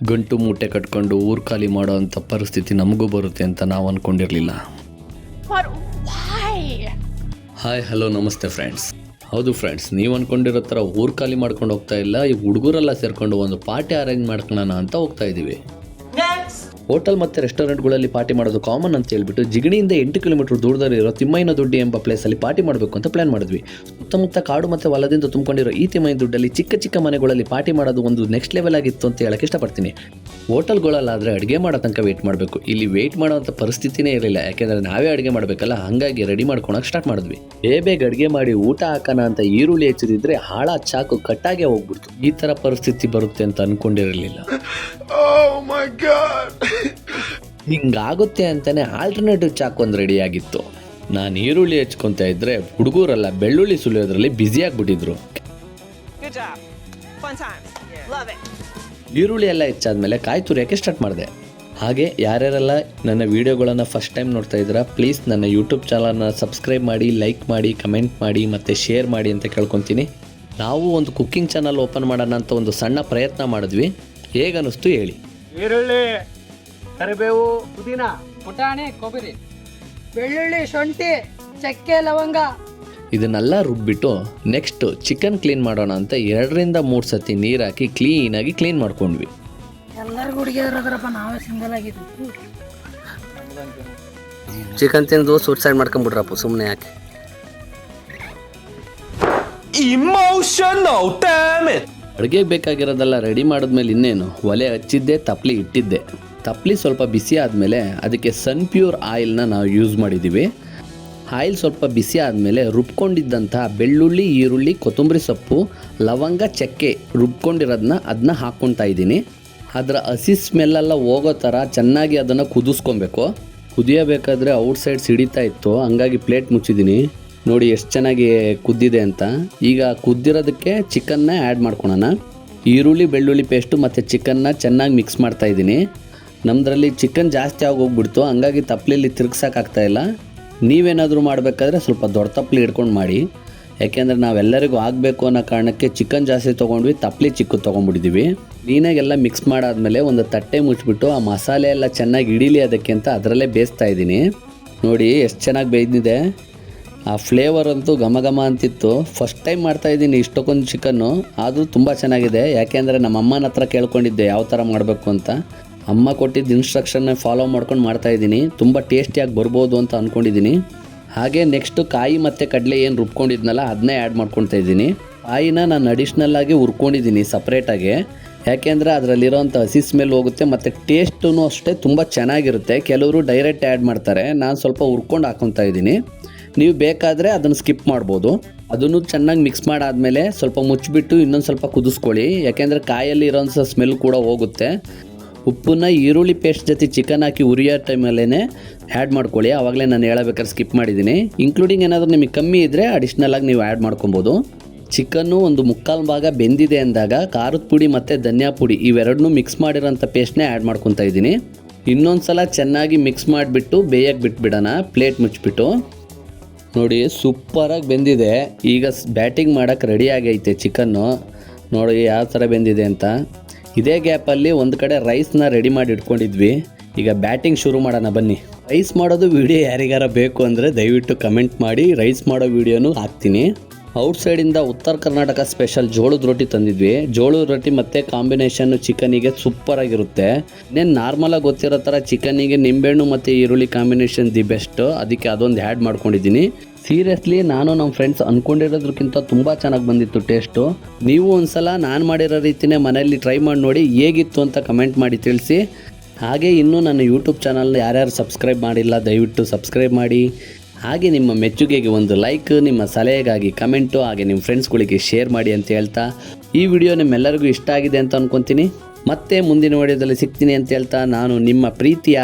ಗಂಟು ಮೂಟೆ ಕಟ್ಕೊಂಡು ಊರು ಖಾಲಿ ಮಾಡೋ ಅಂಥ ಪರಿಸ್ಥಿತಿ ನಮಗೂ ಬರುತ್ತೆ ಅಂತ ನಾವು ಅಂದ್ಕೊಂಡಿರಲಿಲ್ಲ ಹಾಯ್ ಹಲೋ ನಮಸ್ತೆ ಫ್ರೆಂಡ್ಸ್ ಹೌದು ಫ್ರೆಂಡ್ಸ್ ನೀವು ಅಂದ್ಕೊಂಡಿರೋ ಥರ ಊರು ಖಾಲಿ ಮಾಡ್ಕೊಂಡು ಹೋಗ್ತಾ ಇಲ್ಲ ಈ ಹುಡುಗರೆಲ್ಲ ಸೇರ್ಕೊಂಡು ಒಂದು ಪಾರ್ಟಿ ಅರೇಂಜ್ ಮಾಡ್ಕೊಳ್ಳೋಣ ಅಂತ ಹೋಗ್ತಾ ಇದ್ದೀವಿ ಹೋಟೆಲ್ ಮತ್ತು ರೆಸ್ಟೋರೆಂಟ್ಗಳಲ್ಲಿ ಪಾರ್ಟಿ ಮಾಡೋದು ಕಾಮನ್ ಅಂತ ಹೇಳ್ಬಿಟ್ಟು ಜಿಗಣಿಯಿಂದ ಎಂಟು ಕಿಲೋಮೀಟರ್ ದೂರದಲ್ಲಿರೋ ತಿಮ್ಮಯ್ಯನ ದೊಡ್ಡಿ ಎಂಬ ಪ್ಲೇಸಲ್ಲಿ ಪಾರ್ಟಿ ಮಾಡಬೇಕು ಅಂತ ಪ್ಲಾನ್ ಮಾಡಿದ್ವಿ. ಸುತ್ತಮುತ್ತ ಕಾಡು ಮತ್ತು ಹೊಲದಿಂದ ತುಂಬಿಕೊಂಡಿರೋ ಈ ತಿಮ್ಮಯ್ಯನ ದುಡ್ಡಲ್ಲಿ ಚಿಕ್ಕ ಚಿಕ್ಕ ಮನೆಗಳಲ್ಲಿ ಪಾರ್ಟಿ ಮಾಡೋದು ಒಂದು ನೆಕ್ಸ್ಟ್ ಲೆವೆಲ್ ಆಗಿತ್ತು ಅಂತ ಹೇಳಕ್ಕೆ ಇಷ್ಟಪಡ್ತೀನಿ. ಹೋಟೆಲ್ಗಳಲ್ಲಾದರೆ ಅಡುಗೆ ಮಾಡೋ ತನಕ ವೇಟ್ ಮಾಡಬೇಕು. ಇಲ್ಲಿ ವೇಟ್ ಮಾಡೋವಂಥ ಪರಿಸ್ಥಿತಿನೇ ಇರಲಿಲ್ಲ. ಯಾಕೆಂದರೆ ನಾವೇ ಅಡುಗೆ ಮಾಡಬೇಕಲ್ಲ, ಹಾಗಾಗಿ ರೆಡಿ ಮಾಡ್ಕೊಳಕ್ಕೆ ಸ್ಟಾರ್ಟ್ ಮಾಡಿದ್ವಿ. ಬೇಗ ಅಡುಗೆ ಮಾಡಿ ಊಟ ಹಾಕೋಣ ಅಂತ ಈರುಳ್ಳಿ ಹೆಚ್ಚಿದ್ರೆ ಹಾಳ ಚಾಕು ಕಟ್ಟಾಗೆ ಹೋಗ್ಬಿಡ್ತು. ಈ ಥರ ಪರಿಸ್ಥಿತಿ ಬರುತ್ತೆ ಅಂತ ಅನ್ಕೊಂಡಿರಲಿಲ್ಲ. ಹಿಂಗಾಗುತ್ತೆ ಅಂತಾನೆ ಆಲ್ಟರ್ನೇಟಿವ್ ಚಾಕು ಒಂದು ರೆಡಿ ಆಗಿತ್ತು ನಾನು ಈರುಳ್ಳಿ ಹೆಚ್ಕೊಂತ ಇದ್ರೆ ಹುಡುಗರೆಲ್ಲ ಬೆಳ್ಳುಳ್ಳಿ ಸುಲಿಯೋದ್ರಲ್ಲಿ ಬ್ಯುಸಿ ಆಗ್ಬಿಟ್ಟಿದ್ರು Good job. Fun times. Love it. ಈರುಳ್ಳಿ ಎಲ್ಲ ಹೆಚ್ಚಾದ್ಮೇಲೆ ಕಾಯಿ ತುರಿಯೋಕ್ಕೆ ಸ್ಟಾರ್ಟ್ ಮಾಡಿದೆ ಹಾಗೆ ಯಾರ್ಯಾರೆಲ್ಲ ನನ್ನ ವೀಡಿಯೋಗಳನ್ನು ಫಸ್ಟ್ ಟೈಮ್ ನೋಡ್ತಾ ಇದ್ದೀರಾ ಪ್ಲೀಸ್ ನನ್ನ ಯೂಟ್ಯೂಬ್ ಚಾನಲ್ನ ಸಬ್ಸ್ಕ್ರೈಬ್ ಮಾಡಿ ಲೈಕ್ ಮಾಡಿ ಕಮೆಂಟ್ ಮಾಡಿ ಮತ್ತು ಶೇರ್ ಮಾಡಿ ಅಂತ ಕೇಳ್ಕೊತೀನಿ ನಾವು ಒಂದು ಕುಕ್ಕಿಂಗ್ ಚಾನಲ್ ಓಪನ್ ಮಾಡೋಣ ಅಂತ ಒಂದು ಸಣ್ಣ ಪ್ರಯತ್ನ ಮಾಡಿದ್ವಿ ಹೇಗನ್ನಿಸ್ತು ಹೇಳಿ ಈರುಳ್ಳಿ ಕರಿಬೇವು ಪುದೀನ ಪುಟಾಣಿ ಕೊಬ್ಬರಿ. ಬೆಳ್ಳುಳ್ಳಿ ಶುಂಠಿ ಚಕ್ಕೆ ಲವಂಗ. ಇದನ್ನೆಲ್ಲ ರುಬ್ಬಿಟ್ಟು ನೆಕ್ಸ್ಟ್ ಚಿಕನ್ ಕ್ಲೀನ್ ಮಾಡೋಣ ಅಂತ ಎರಡರಿಂದ ಮೂರು ಸತಿ ನೀರು ಹಾಕಿ ಕ್ಲೀನಾಗಿ ಕ್ಲೀನ್ ಮಾಡ್ಕೊಂಡ್ವಿ. ಎಲ್ಲರಿಗೂ ಹುಡುಗಿಯರದ್ರಪ್ಪ ನಾವೇ ಸಿಂಗಲ್ ಆಗಿದ್ವಿ ಚಿಕನ್ ತಿಂದು ಸೂಸೈಡ್ ಮಾಡ್ಕೊಂಬಿಟ್ರಪ್ಪ ಸುಮ್ಮನೆ ಯಾಕೆ? ಇಮೋಷನಲ್. ಅಡುಗೆಗೆ ಬೇಕಾಗಿರೋದೆಲ್ಲ ರೆಡಿ ಮಾಡಿದ್ಮೇಲೆ ಇನ್ನೇನು? ಒಲೆ ಹಚ್ಚಿದ್ದೆ ತಪ್ಲಿ ಇಟ್ಟಿದ್ದೆ. ತಪ್ಪಲಿ ಸ್ವಲ್ಪ ಬಿಸಿ ಆದಮೇಲೆ ಅದಕ್ಕೆ ಸನ್ ಪ್ಯೂರ್ ಆಯಿಲ್ನ ನಾವು ಯೂಸ್ ಮಾಡಿದ್ದೀವಿ. ಆಯಿಲ್ ಸ್ವಲ್ಪ ಬಿಸಿ ಆದಮೇಲೆ ರುಬ್ಕೊಂಡಿದ್ದಂಥ ಬೆಳ್ಳುಳ್ಳಿ, ಈರುಳ್ಳಿ, ಕೊತ್ತಂಬರಿ ಸೊಪ್ಪು, ಲವಂಗ, ಚಕ್ಕೆ ರುಬ್ಕೊಂಡಿರೋದನ್ನ ಅದನ್ನ ಹಾಕ್ಕೊತಾ ಇದ್ದೀನಿ. ಅದರ ಹಸಿ ಸ್ಮೆಲ್ಲೆಲ್ಲ ಹೋಗೋ ಥರ ಚೆನ್ನಾಗಿ ಅದನ್ನು ಕುದಿಸ್ಕೊಬೇಕು. ಕುದಿಯಬೇಕಾದ್ರೆ ಔಟ್ ಸೈಡ್ ಸಿಡಿತಾ ಇತ್ತು, ಹಂಗಾಗಿ ಪ್ಲೇಟ್ ಮುಚ್ಚಿದ್ದೀನಿ. ನೋಡಿ ಎಷ್ಟು ಚೆನ್ನಾಗಿ ಕುದ್ದಿದೆ ಅಂತ. ಈಗ ಕುದ್ದಿರೋದಕ್ಕೆ ಚಿಕನ್ನ ಆ್ಯಡ್ ಮಾಡ್ಕೊಳೋಣ. ಈರುಳ್ಳಿ, ಬೆಳ್ಳುಳ್ಳಿ ಪೇಸ್ಟು ಮತ್ತು ಚಿಕನ್ನ ಚೆನ್ನಾಗಿ ಮಿಕ್ಸ್ ಮಾಡ್ತಾ ಇದ್ದೀನಿ. ನಮ್ಮದ್ರಲ್ಲಿ ಚಿಕನ್ ಜಾಸ್ತಿ ಆಗೋಗ್ಬಿಡ್ತು, ಹಂಗಾಗಿ ತಪ್ಪಲಿಲಿ ತಿರುಗ್ಸೋಕ್ಕಾಗ್ತಾ ಇಲ್ಲ. ನೀವೇನಾದರೂ ಮಾಡಬೇಕಾದ್ರೆ ಸ್ವಲ್ಪ ದೊಡ್ಡ ತಪ್ಪಲಿ ಹಿಡ್ಕೊಂಡು ಮಾಡಿ. ಯಾಕೆಂದರೆ ನಾವೆಲ್ಲರಿಗೂ ಆಗಬೇಕು ಅನ್ನೋ ಕಾರಣಕ್ಕೆ ಚಿಕನ್ ಜಾಸ್ತಿ ತೊಗೊಂಡ್ವಿ ತಪ್ಪಲಿ ಚಿಕ್ಕ ತೊಗೊಂಡ್ಬಿಟ್ಟಿದ್ದೀವಿ ಕ್ಲೀನಾಗೆಲ್ಲ ಮಿಕ್ಸ್ ಮಾಡಾದಮೇಲೆ ಒಂದು ತಟ್ಟೆ ಮುಚ್ಚಿಬಿಟ್ಟು ಆ ಮಸಾಲೆ ಎಲ್ಲ ಚೆನ್ನಾಗಿ ಇಡೀಲಿ ಅದಕ್ಕೆ ಅಂತ ಅದರಲ್ಲೇ ಬೇಯಿಸ್ತಾ ಇದ್ದೀನಿ. ನೋಡಿ ಎಷ್ಟು ಚೆನ್ನಾಗಿ ಬೇಯ್ದಿದೆ. ಆ ಫ್ಲೇವರ್ ಅಂತೂ ಘಮ ಘಮ ಅಂತಿತ್ತು. ಫಸ್ಟ್ ಟೈಮ್ ಮಾಡ್ತಾ ಇದ್ದೀನಿ ಇಷ್ಟಕ್ಕೊಂದು ಚಿಕನ್ನು ಆದರೂ ತುಂಬ ಚೆನ್ನಾಗಿದೆ. ಯಾಕೆಂದರೆ ನಮ್ಮ ಅಮ್ಮನ ಹತ್ರ ಕೇಳ್ಕೊಂಡಿದ್ದೆ, ಯಾವ ಥರ ಮಾಡಬೇಕು ಅಂತ. ಅಮ್ಮ ಕೊಟ್ಟಿದ್ದ ಇನ್ಸ್ಟ್ರಕ್ಷನ್ನ ಫಾಲೋ ಮಾಡ್ಕೊಂಡು ಮಾಡ್ತಾ ಇದ್ದೀನಿ. ತುಂಬ ಟೇಸ್ಟಿಯಾಗಿ ಬರ್ಬೋದು ಅಂತ ಅಂದ್ಕೊಂಡಿದ್ದೀನಿ ಹಾಗೆ ನೆಕ್ಸ್ಟು ಕಾಯಿ ಮತ್ತು ಕಡಲೆ ಏನು ರುಬ್ಕೊಂಡಿದ್ನಲ್ಲ ಅದನ್ನೇ ಆ್ಯಡ್ ಮಾಡ್ಕೊಳ್ತಾ ಇದ್ದೀನಿ. ಕಾಯಿನ ನಾನು ಅಡಿಷ್ನಲ್ಲಾಗಿ ಹುರ್ಕೊಂಡಿದ್ದೀನಿ ಸಪ್ರೇಟಾಗಿ ಯಾಕೆಂದರೆ ಅದರಲ್ಲಿರೋಂಥ ಹಸಿ ಸ್ಮೆಲ್ ಹೋಗುತ್ತೆ, ಮತ್ತು ಟೇಸ್ಟೂ ಅಷ್ಟೇ ತುಂಬ ಚೆನ್ನಾಗಿರುತ್ತೆ. ಕೆಲವರು ಡೈರೆಕ್ಟ್ ಆ್ಯಡ್ ಮಾಡ್ತಾರೆ. ನಾನು ಸ್ವಲ್ಪ ಹುರ್ಕೊಂಡು ಹಾಕೊತಾ ಇದ್ದೀನಿ. ನೀವು ಬೇಕಾದರೆ ಅದನ್ನು ಸ್ಕಿಪ್ ಮಾಡ್ಬೋದು. ಅದನ್ನು ಚೆನ್ನಾಗಿ ಮಿಕ್ಸ್ ಮಾಡಾದಮೇಲೆ ಸ್ವಲ್ಪ ಮುಚ್ಚಿಬಿಟ್ಟು ಇನ್ನೊಂದು ಸ್ವಲ್ಪ ಕುದಿಸ್ಕೊಳ್ಳಿ. ಯಾಕೆಂದರೆ ಕಾಯಲ್ಲಿ ಇರೋಂಥ ಸ್ಮೆಲ್ ಕೂಡ ಹೋಗುತ್ತೆ. ಉಪ್ಪನ್ನ ಈರುಳ್ಳಿ ಪೇಸ್ಟ್ ಜೊತೆ ಚಿಕನ್ ಹಾಕಿ ಉರಿಯೋ ಟೈಮಲ್ಲೇ ಆ್ಯಡ್ ಮಾಡ್ಕೊಳ್ಳಿ. ಆವಾಗಲೇ ನಾನು ಹೇಳಬೇಕಾದ್ರೆ ಸ್ಕಿಪ್ ಮಾಡಿದ್ದೀನಿ. ಇನ್ಕ್ಲೂಡಿಂಗ್ ಏನಾದರೂ ನಿಮಗೆ ಕಮ್ಮಿ ಇದ್ದರೆ ಅಡಿಷ್ನಲ್ ಆಗಿ ನೀವು ಆ್ಯಡ್ ಮಾಡ್ಕೊಬೋದು. ಚಿಕನ್ನು ಒಂದು ಮುಕ್ಕಾಲು ಭಾಗ ಬೆಂದಿದೆ ಅಂದಾಗ ಖಾರದ ಪುಡಿ ಮತ್ತು ಧನಿಯಾ ಪುಡಿ ಇವೆರಡನ್ನೂ ಮಿಕ್ಸ್ ಮಾಡಿರೋಂಥ ಪೇಸ್ಟ್ನೇ ಆ್ಯಡ್ ಮಾಡ್ಕೊತಾ ಇದ್ದೀನಿ. ಇನ್ನೊಂದು ಸಲ ಚೆನ್ನಾಗಿ ಮಿಕ್ಸ್ ಮಾಡಿಬಿಟ್ಟು ಬೇಯಕ್ಕೆ ಬಿಟ್ಬಿಡೋಣ. ಪ್ಲೇಟ್ ಮುಚ್ಚಿಬಿಟ್ಟು. ನೋಡಿ, ಸೂಪರಾಗಿ ಬೆಂದಿದೆ. ಈಗ ಬ್ಯಾಟಿಂಗ್ ಮಾಡೋಕ್ಕೆ ರೆಡಿ ಆಗೈತೆ ಚಿಕನ್ನು ನೋಡಿ ಯಾವ ಥರ ಬೆಂದಿದೆ ಅಂತ. ಇದೇ ಗ್ಯಾಪಲ್ಲಿ ಒಂದು ಕಡೆ ರೈಸ್ನ ರೆಡಿ ಮಾಡಿ ಇಟ್ಕೊಂಡಿದ್ವಿ. ಈಗ ಬ್ಯಾಟಿಂಗ್ ಶುರು ಮಾಡೋಣ ಬನ್ನಿ. ರೈಸ್ ಮಾಡೋದು ವಿಡಿಯೋ ಯಾರಿಗಾರ ಬೇಕು ಅಂದರೆ ದಯವಿಟ್ಟು ಕಮೆಂಟ್ ಮಾಡಿ. ರೈಸ್ ಮಾಡೋ ವಿಡಿಯೋನು ಹಾಕ್ತೀನಿ. ಔಟ್ ಸೈಡಿಂದ ಉತ್ತರ ಕರ್ನಾಟಕ ಸ್ಪೆಷಲ್ ಜೋಳದ ರೊಟ್ಟಿ ತಂದಿದ್ವಿ. ಜೋಳದ ರೊಟ್ಟಿ ಮತ್ತು ಕಾಂಬಿನೇಷನ್ನು ಚಿಕನಿಗೆ ಸೂಪರಾಗಿರುತ್ತೆ ಇನ್ನೇನು ನಾರ್ಮಲಾಗಿ ಗೊತ್ತಿರೋ ಥರ ಚಿಕನಿಗೆ ನಿಂಬೆಹಣ್ಣು ಮತ್ತು ಈರುಳ್ಳಿ ಕಾಂಬಿನೇಷನ್ ದಿ ಬೆಸ್ಟ್. ಅದಕ್ಕೆ ಅದೊಂದು ಆ್ಯಡ್ ಮಾಡ್ಕೊಂಡಿದ್ದೀನಿ. ಸೀರಿಯಸ್ಲಿ ನಾನು ನಮ್ಮ ಫ್ರೆಂಡ್ಸ್ ಅಂದ್ಕೊಂಡಿರೋದಕ್ಕಿಂತ ತುಂಬ ಚೆನ್ನಾಗಿ ಬಂದಿತ್ತು ಟೇಸ್ಟು ನೀವು ಒಂದ್ಸಲ ನಾನು ಮಾಡಿರೋ ರೀತಿನೇ ಮನೆಯಲ್ಲಿ ಟ್ರೈ ಮಾಡಿ ನೋಡಿ ಹೇಗಿತ್ತು ಅಂತ ಕಮೆಂಟ್ ಮಾಡಿ ತಿಳಿಸಿ. ಹಾಗೆ ಇನ್ನೂ ನನ್ನ ಯೂಟ್ಯೂಬ್ ಚಾನಲ್ನ ಯಾರ್ಯಾರು ಸಬ್ಸ್ಕ್ರೈಬ್ ಮಾಡಿಲ್ಲ ದಯವಿಟ್ಟು ಸಬ್ಸ್ಕ್ರೈಬ್ ಮಾಡಿ. ಹಾಗೆ ನಿಮ್ಮ ಮೆಚ್ಚುಗೆಗೆ ಒಂದು ಲೈಕ್ ನಿಮ್ಮ ಸಲಹೆಗಾಗಿ ಕಮೆಂಟು ಹಾಗೆ ನಿಮ್ಮ ಫ್ರೆಂಡ್ಸ್ಗಳಿಗೆ ಶೇರ್ ಮಾಡಿ ಅಂತ ಹೇಳ್ತಾ, ಈ ವಿಡಿಯೋ ನಿಮ್ಮೆಲ್ಲರಿಗೂ ಇಷ್ಟ ಆಗಿದೆ ಅಂತ ಅನ್ಕೊತೀನಿ. ಮತ್ತೆ ಮುಂದಿನ ವಿಡಿಯೋದಲ್ಲಿ ಸಿಗ್ತೀನಿ ಅಂತ ಹೇಳ್ತಾ, ನಾನು ನಿಮ್ಮ ಪ್ರೀತಿಯ